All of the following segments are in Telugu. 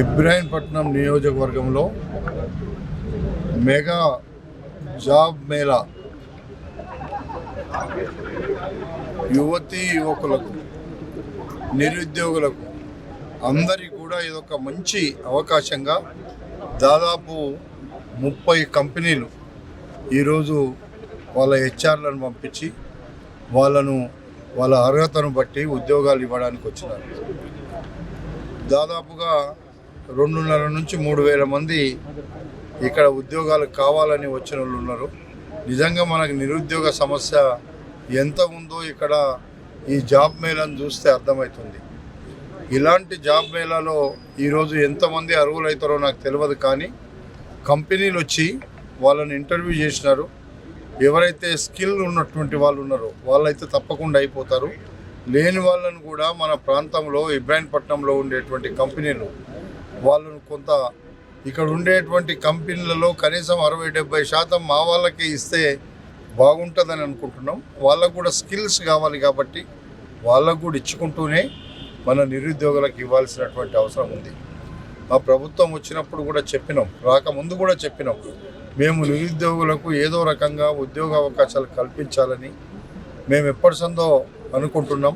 ఇబ్రాహీంపట్నం నియోజకవర్గంలో మెగా జాబ్ మేళా యువతి యువకులకు నిరుద్యోగులకు అందరికీ కూడా ఇదొక మంచి అవకాశంగా దాదాపు ముప్పై కంపెనీలు ఈరోజు వాళ్ళ హెచ్ఆర్లను పంపించి వాళ్ళను వాళ్ళ అర్హతను బట్టి ఉద్యోగాలు ఇవ్వడానికి వచ్చినారు. దాదాపుగా రెండున్నర నుంచి మూడు వేల మంది ఇక్కడ ఉద్యోగాలు కావాలని వచ్చిన వాళ్ళు ఉన్నారు. నిజంగా మనకు నిరుద్యోగ సమస్య ఎంత ఉందో ఇక్కడ ఈ జాబ్ మేళాను చూస్తే అర్థమవుతుంది. ఇలాంటి జాబ్ మేళాలో ఈరోజు ఎంతమంది అర్హులవుతారో నాకు తెలియదు కానీ కంపెనీలు వచ్చి వాళ్ళని ఇంటర్వ్యూ చేసినారు. ఎవరైతే స్కిల్ ఉన్నటువంటి వాళ్ళు ఉన్నారో వాళ్ళైతే తప్పకుండా అయిపోతారు. లేని వాళ్ళను కూడా మన ప్రాంతంలో ఇబ్రాహీంపట్నంలో ఉండేటువంటి కంపెనీలు వాళ్ళను కొంత ఇక్కడ ఉండేటువంటి కంపెనీలలో కనీసం అరవై డెబ్బై శాతం మా వాళ్ళకి ఇస్తే బాగుంటుందని అనుకుంటున్నాం. వాళ్ళకు కూడా స్కిల్స్ కావాలి కాబట్టి వాళ్ళకు కూడా ఇచ్చుకుంటూనే మన నిరుద్యోగులకు ఇవ్వాల్సినటువంటి అవసరం ఉంది. మా ప్రభుత్వం వచ్చినప్పుడు కూడా చెప్పినాం రాకముందు కూడా చెప్పినాం. మేము నిరుద్యోగులకు ఏదో రకంగా ఉద్యోగ అవకాశాలు కల్పించాలని మేము ఎప్పటి సందో అనుకుంటున్నాం.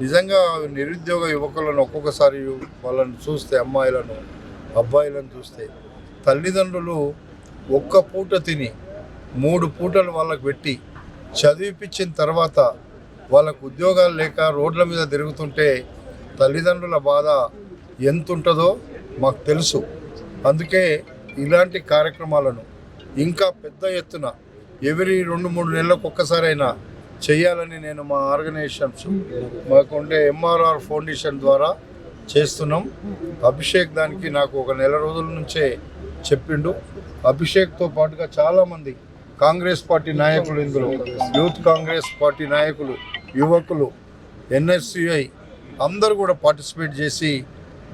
నిజంగా నిరుద్యోగ యువకులను ఒక్కొక్కసారి వాళ్ళని చూస్తే అమ్మాయిలను అబ్బాయిలను చూస్తే తల్లిదండ్రులు ఒక్క పూట తిని మూడు పూటలు వాళ్ళకు పెట్టి చదివిపించిన తర్వాత వాళ్ళకు ఉద్యోగాలు లేక రోడ్ల మీద తిరుగుతుంటే తల్లిదండ్రుల బాధ ఎంత ఉంటుందో మాకు తెలుసు. అందుకే ఇలాంటి కార్యక్రమాలను ఇంకా పెద్ద ఎత్తున ఎవరి రెండు మూడు నెలలకు ఒక్కసారైనా చేయాలని నేను మా ఆర్గనైజేషన్స్ మాకుండే ఎంఆర్ఆర్ ఫౌండేషన్ ద్వారా చేస్తున్నాం. అభిషేక్ దానికి నాకు ఒక నెల రోజుల నుంచే చెప్పిండు. అభిషేక్తో పాటుగా చాలామంది కాంగ్రెస్ పార్టీ నాయకులు ఇందులో యూత్ కాంగ్రెస్ పార్టీ నాయకులు యువకులు ఎన్ఎస్యుఐ అందరూ కూడా పార్టిసిపేట్ చేసి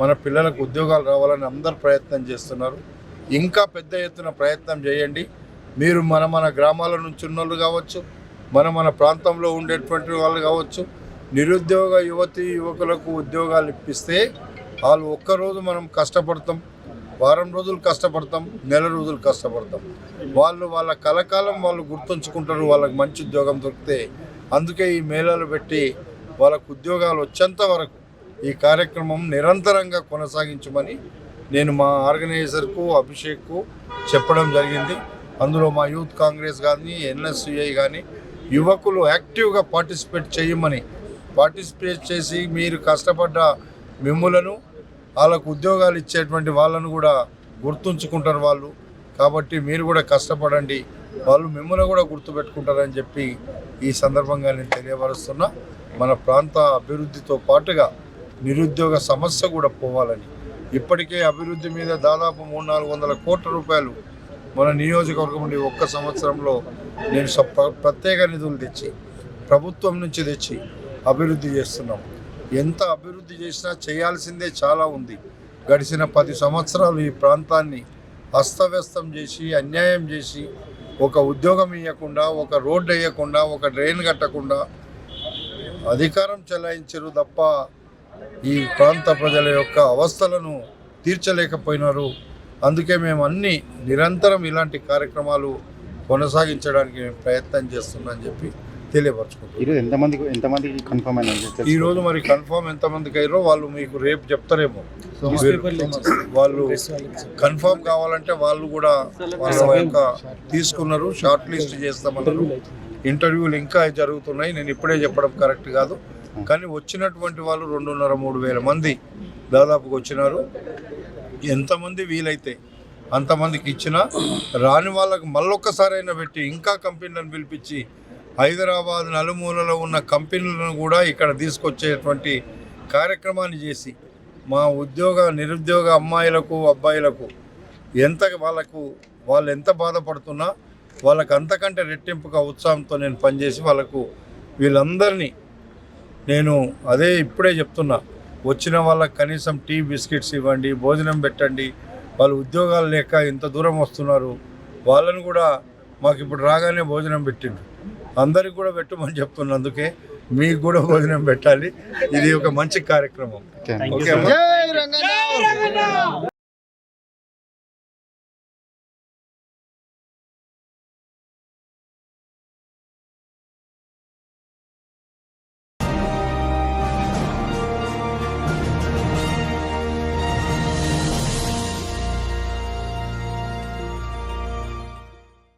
మన పిల్లలకు ఉద్యోగాలు రావాలని అందరు ప్రయత్నం చేస్తున్నారు. ఇంకా పెద్ద ఎత్తున ప్రయత్నం చేయండి. మీరు మన మన గ్రామాల నుంచి ఉన్నోళ్ళు కావచ్చు మన మన ప్రాంతంలో ఉండేటువంటి వాళ్ళు కావచ్చు నిరుద్యోగ యువతి యువకులకు ఉద్యోగాలు ఇప్పిస్తే వాళ్ళు ఒక్కరోజు మనం కష్టపడతాం వారం రోజులు కష్టపడతాం నెల రోజులు కష్టపడతాం. వాళ్ళు వాళ్ళ కలకాలం వాళ్ళు గుర్తుంచుకుంటారు వాళ్ళకి మంచి ఉద్యోగం దొరికితే. అందుకే ఈ మేళాలు పెట్టి వాళ్ళకు ఉద్యోగాలు వచ్చేంత వరకు ఈ కార్యక్రమం నిరంతరంగా కొనసాగించమని నేను మా ఆర్గనైజర్కు అభిషేక్కు చెప్పడం జరిగింది. అందులో మా యూత్ కాంగ్రెస్ కానీ ఎన్ఎస్యుఐ కానీ యువకులు యాక్టివ్గా పార్టిసిపేట్ చేయమని పార్టిసిపేట్ చేసి మీరు కష్టపడ్డ మిమ్ములను వాళ్ళకు ఉద్యోగాలు ఇచ్చేటువంటి వాళ్ళను కూడా గుర్తుంచుకుంటారు వాళ్ళు. కాబట్టి మీరు కూడా కష్టపడండి వాళ్ళు మిమ్మల్ని కూడా గుర్తుపెట్టుకుంటారని చెప్పి ఈ సందర్భంగా నేను తెలియపరుస్తున్నా. మన ప్రాంత అభివృద్ధితో పాటుగా నిరుద్యోగ సమస్య కూడా పోవాలని. ఇప్పటికే అభివృద్ధి మీద దాదాపు మూడు నాలుగు వందల కోట్ల రూపాయలు మన నియోజకవర్గం నుండి ఒక్క సంవత్సరంలో నేను స- ప్ర- ప్రత్యేక నిధులు తెచ్చి ప్రభుత్వం నుంచి తెచ్చి అభివృద్ధి చేస్తున్నాం. ఎంత అభివృద్ధి చేసినా చేయాల్సిందే చాలా ఉంది. గడిచిన పది సంవత్సరాలు ఈ ప్రాంతాన్ని అస్తవ్యస్తం చేసి అన్యాయం చేసి ఒక ఉద్యోగం ఇవ్వకుండా ఒక రోడ్డు వేయకుండా ఒక డ్రైన్ కట్టకుండా అధికారం చెలాయించరు తప్ప ఈ ప్రాంత ప్రజల యొక్క అవస్థలను తీర్చలేకపోయినారు. అందుకే మేము అన్ని నిరంతరం ఇలాంటి కార్యక్రమాలు కొనసాగించడానికి మేము ప్రయత్నం చేస్తున్నామని చెప్పి తెలియపరచుకుంటున్నాం. ఈరోజు ఎంతమందికి ఎంతమందికి కన్ఫర్మ్ అయినా ఈ రోజు మరి కన్ఫర్మ్ ఎంతమందికి అయ్యారో వాళ్ళు మీకు రేపు చెప్తారేమో. వాళ్ళు కన్ఫర్మ్ కావాలంటే వాళ్ళు కూడా వాళ్ళ యొక్క తీసుకున్నారు షార్ట్ లిస్ట్ చేస్తామన్నారు. ఇంటర్వ్యూలు ఇంకా జరుగుతున్నాయి. నేను ఇప్పుడే చెప్పడం కరెక్ట్ కాదు. కానీ వచ్చినటువంటి వాళ్ళు రెండున్నర మూడు వేల మంది దాదాపుగా వచ్చినారు. ఎంతమంది వీలైతే అంతమందికి ఇచ్చినా రాని వాళ్ళకి మళ్ళొక్కసారైనా పెట్టి ఇంకా కంపెనీలను పిలిపించి హైదరాబాద్ నలుమూలలో ఉన్న కంపెనీలను కూడా ఇక్కడ తీసుకొచ్చేటువంటి కార్యక్రమాన్ని చేసి మా ఉద్యోగ నిరుద్యోగ అమ్మాయిలకు అబ్బాయిలకు ఎంత వాళ్ళకు వాళ్ళు ఎంత బాధపడుతున్నా వాళ్ళకు అంతకంటే రెట్టింపుగా ఉత్సాహంతో నేను పనిచేసి వాళ్ళకు వీళ్ళందరినీ నేను అదే ఇప్పుడే చెప్తున్నా. వచ్చిన వాళ్ళకి కనీసం టీ బిస్కెట్స్ ఇవ్వండి భోజనం పెట్టండి. వాళ్ళు ఉద్యోగాలు లేక ఇంత దూరం వస్తున్నారు. వాళ్ళని కూడా మాకు ఇప్పుడు రాగానే భోజనం పెట్టిండ్రు. అందరికి కూడా పెట్టమని చెప్తున్నా అందుకే మీకు కూడా భోజనం పెట్టాలి. ఇది ఒక మంచి కార్యక్రమం. ఓకే?